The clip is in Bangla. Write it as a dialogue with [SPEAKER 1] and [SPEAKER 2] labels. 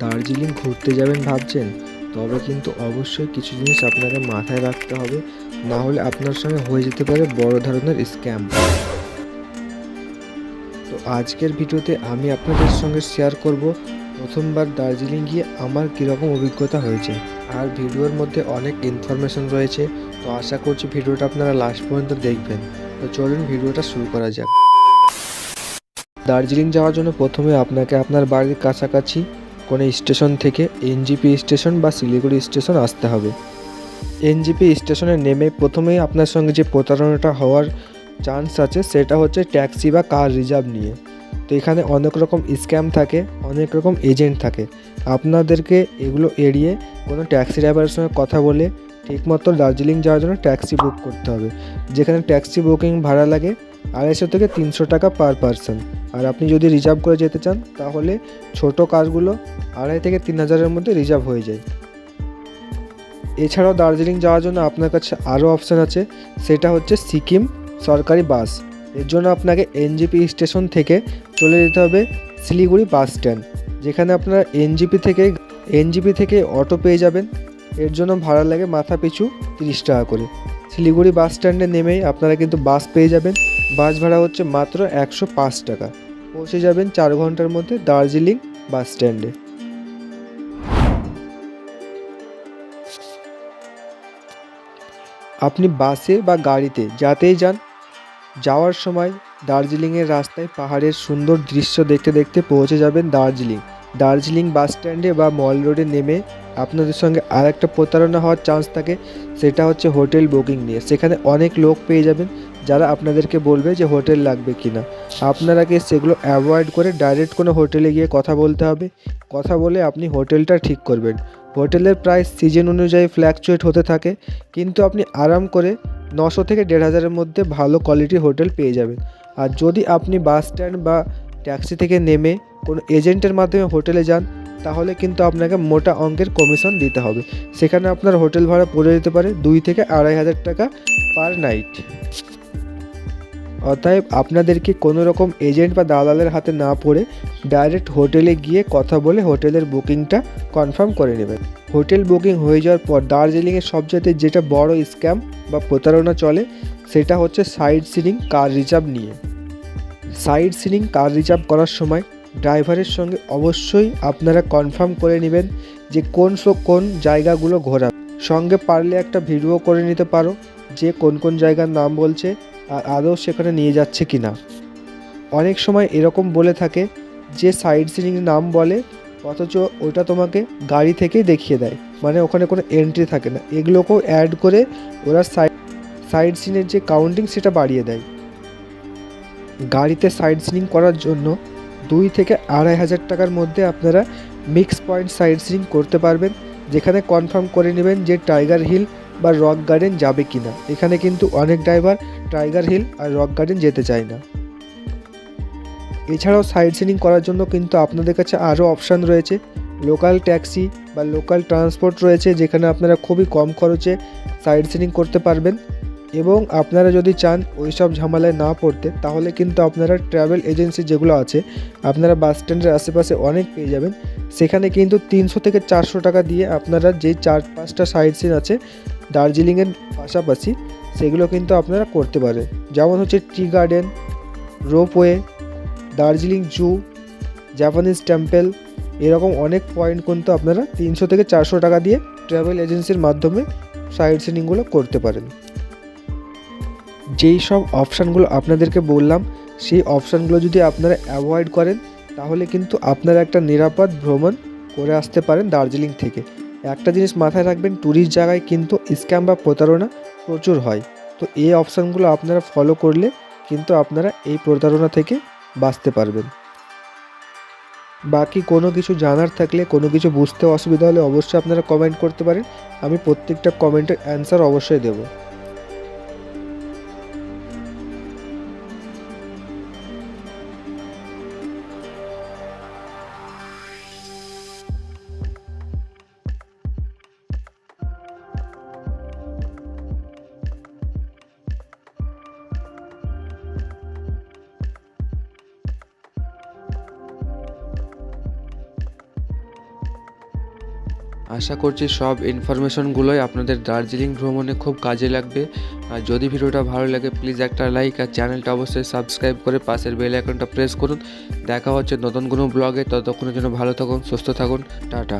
[SPEAKER 1] দার্জিলিং ঘুরতে যাবেন ভাবছেন, তবে কিন্তু অবশ্যই কিছু জিনিস আপনাকে মাথায় রাখতে হবে, না হলে আপনার সঙ্গে হয়ে যেতে পারে বড় ধরনের স্ক্যাম। তো আজকের ভিডিওতে আমি আপনাদের সঙ্গে শেয়ার করব, প্রথমবার দার্জিলিং গিয়ে আমার কীরকম অভিজ্ঞতা হয়েছে। আর ভিডিওর মধ্যে অনেক ইনফরমেশন রয়েছে, তো আশা করছি ভিডিওটা আপনারা লাস্ট পর্যন্ত দেখবেন। তো চলুন ভিডিওটা শুরু করা যাক। দার্জিলিং যাওয়ার জন্য প্রথমে আপনাকে আপনার বাড়ির কাছাকাছি কোনো স্টেশন থেকে এনজিপি স্টেশন বা শিলিগুড়ি স্টেশন আসতে হবে। এনজিপি স্টেশনে নেমে প্রথমেই আপনার সঙ্গে যে প্রতারণাটা হওয়ার চান্স আছে, সেটা হচ্ছে ট্যাক্সি বা কার রিজার্ভ নিয়ে। তো এখানে অনেক রকম স্ক্যাম থাকে, অনেক রকম এজেন্ট থাকে। আপনাদেরকে এগুলো এড়িয়ে কোনো ট্যাক্সি ড্রাইভারের সঙ্গে কথা বলে ঠিকমতো দার্জিলিং যাওয়ার জন্য ট্যাক্সি বুক করতে হবে। যেখানে ট্যাক্সি বুকিং ভাড়া লাগে আড়াইশো থেকে তিনশো টাকা পার পারসন আর আপনি যদি রিজার্ভ করে যেতে চান, তাহলে ছোট কারগুলো আড়াই থেকে তিন হাজারের মধ্যে রিজার্ভ হয়ে যায়। এছাড়াও দার্জিলিং যাওয়ার জন্য আপনার কাছে আরও অপশান আছে, সেটা হচ্ছে সিকিম সরকারি বাস। এর জন্য আপনাকে এনজিপি স্টেশন থেকে চলে যেতে হবে শিলিগুড়ি বাস স্ট্যান্ড, যেখানে আপনারা এনজিপি থেকে এনজিপি থেকে অটো পেয়ে যাবেন। এর জন্য ভাড়া লাগে মাথা পিছু তিরিশ টাকা করে। শিলিগুড়ি বাস স্ট্যান্ডে নেমেই আপনারা কিন্তু বাস পেয়ে যাবেন। বাস ভাড়া হচ্ছে মাত্র একশো পাঁচ টাকা। পৌঁছে যাবেন চার ঘণ্টার মধ্যে দার্জিলিং বাস স্ট্যান্ডে। আপনি বাসে বা গাড়িতে যাতেই যান, যাওয়ার সময় দার্জিলিংয়ের রাস্তায় পাহাড়ের সুন্দর দৃশ্য দেখতে দেখতে পৌঁছে যাবেন দার্জিলিং। দার্জিলিং বাস স্ট্যান্ডে বা মল রোডে নেমে আপনাদের সঙ্গে আর একটা প্রতারণা হওয়ার চান্স থাকে, সেটা হচ্ছে হোটেল বুকিং নিয়ে। সেখানে অনেক লোক পেয়ে যাবেন যারা আপনাদেরকে বলবে যে হোটেল লাগবে কি না আপনারাকে সেগুলো অ্যাভয়েড করে ডাইরেক্ট কোনো হোটেলে গিয়ে কথা বলতে হবে। কথা বলে আপনি হোটেলটা ঠিক করবেন। হোটেলের প্রাইস সিজন অনুযায়ী ফ্ল্যাকচুয়েট হতে থাকে, কিন্তু আপনি আরাম করে নশো থেকে দেড় হাজারের মধ্যে ভালো কোয়ালিটির হোটেল পেয়ে যাবেন। আর যদি আপনি বাস স্ট্যান্ড বা ট্যাক্সি থেকে নেমে কোনো এজেন্টের মাধ্যমে হোটেলে যান, তাহলে কিন্তু আপনাকে মোটা অঙ্কের কমিশন দিতে হবে। সেখানে আপনার হোটেল ভাড়া পড়ে যেতে পারে দুই থেকে আড়াই হাজার টাকা পার নাইট। অতএব আপনাদেরকে কোনো রকম এজেন্ট বা দালালের হাতে না পড়ে ডাইরেক্ট হোটেলে গিয়ে কথা বলে হোটেলের বুকিংটা কনফার্ম করে নেবেন। হোটেল বুকিং হয়ে যাওয়ার পর দার্জিলিংয়ের সবচেয়ে যেটা বড় স্ক্যাম বা প্রতারণা চলে, সেটা হচ্ছে সাইড সিনিং কার রিজার্ভ নিয়ে। সাইড সিনিং কার রিজার্ভ করার সময় ড্রাইভারের সঙ্গে অবশ্যই আপনারা কনফার্ম করে নেবেন যে কোন সো- কোন জায়গাগুলো ঘোরা সঙ্গে পারলে একটা ভিডিও করে নিতে পারো, যে কোন কোন জায়গার নাম বলছে আদৌ সেখানে নিয়ে যাচ্ছে কি না। অনেক সময় এরকম বলে থাকে যে সাইড সিনিং নাম বলে, অথচ ওটা তোমাকে গাড়ি থেকেই দেখিয়ে দেয়। মানে ওখানে কোনো এন্ট্রি থাকে না। এগুলোকেও অ্যাড করে ওরা সাইড সাইড সিনের যে কাউন্টিং সেটা বাড়িয়ে দেয়। গাড়িতে সাইড সিনিং করার জন্য দুই থেকে আড়াই হাজার টাকার মধ্যে আপনারা মিক্স পয়েন্ট সাইড সিনিং করতে পারবেন, যেখানে কনফার্ম করে নেবেন যে টাইগার হিল বা রক গার্ডেন যাবে কি না এখানে কিন্তু অনেক ড্রাইভার টাইগার হিল আর রক গার্ডেন যেতে চায় না। এছাড়াও সাইড সিনিং করার জন্য কিন্তু আপনাদের কাছে আরও অপশান রয়েছে। লোকাল ট্যাক্সি বা লোকাল ট্রান্সপোর্ট রয়েছে, যেখানে আপনারা খুবই কম খরচে সাইড সিনিং করতে পারবেন। এবং আপনারা যদি চান ওই সব ঝামেলায় না পড়তে, তাহলে কিন্তু আপনারা ট্রাভেল এজেন্সি যেগুলো আছে, আপনারা বাস স্ট্যান্ডের আশেপাশে অনেক পেয়ে যাবেন। সেখানে কিন্তু তিনশো থেকে চারশো টাকা দিয়ে আপনারা যে চার পাঁচটা সাইড সিন আছে দার্জিলিংয়ের পাশাপাশি সেগুলো কিন্তু আপনারা করতে পারেন। যেমন হচ্ছে tea garden, ropeway, Darjeeling zoo, Japanese temple, এরকম অনেক পয়েন্ট কিন্তু আপনারা তিনশো থেকে চারশো টাকা দিয়ে ট্রাভেল এজেন্সির মাধ্যমে সাইড সিনিংগুলো করতে পারেন। যেই সব অপশানগুলো আপনাদেরকে বললাম, সেই অপশানগুলো যদি আপনারা অ্যাভয়েড করেন, তাহলে কিন্তু আপনারা একটা নিরাপদ ভ্রমণ করে আসতে পারেন দার্জিলিং থেকে। একটা জিনিস মাথায় রাখবেন ট্যুরিস্ট জায়গায় কিন্তু স্ক্যাম বা প্রতারণা প্রচুর হয়। তো এই অপশানগুলো আপনারা ফলো করলে কিন্তু আপনারা এই প্রতারণা থেকে বাঁচতে পারবেন। বাকি কোনো কিছু জানার থাকলে, কোনো কিছু বুঝতে অসুবিধা হলে অবশ্যই আপনারা কমেন্ট করতে পারেন। আমি প্রত্যেকটা কমেন্টের অ্যান্সার অবশ্যই দেবো।
[SPEAKER 2] আশা করছি সব ইনফরমেশনগুলোই আপনাদের দার্জিলিং ভ্রমণে খুব কাজে লাগবে। আর যদি ভিডিওটা ভালো লাগে প্লিজ একটা লাইক আর চ্যানেলটা অবশ্যই সাবস্ক্রাইব করে পাশের বেল আইকনটা প্রেস করুন। দেখা হচ্ছে নতুন কোনো ব্লগে ততক্ষণের জন্য ভালো থাকুন, সুস্থ থাকুন, টাটা।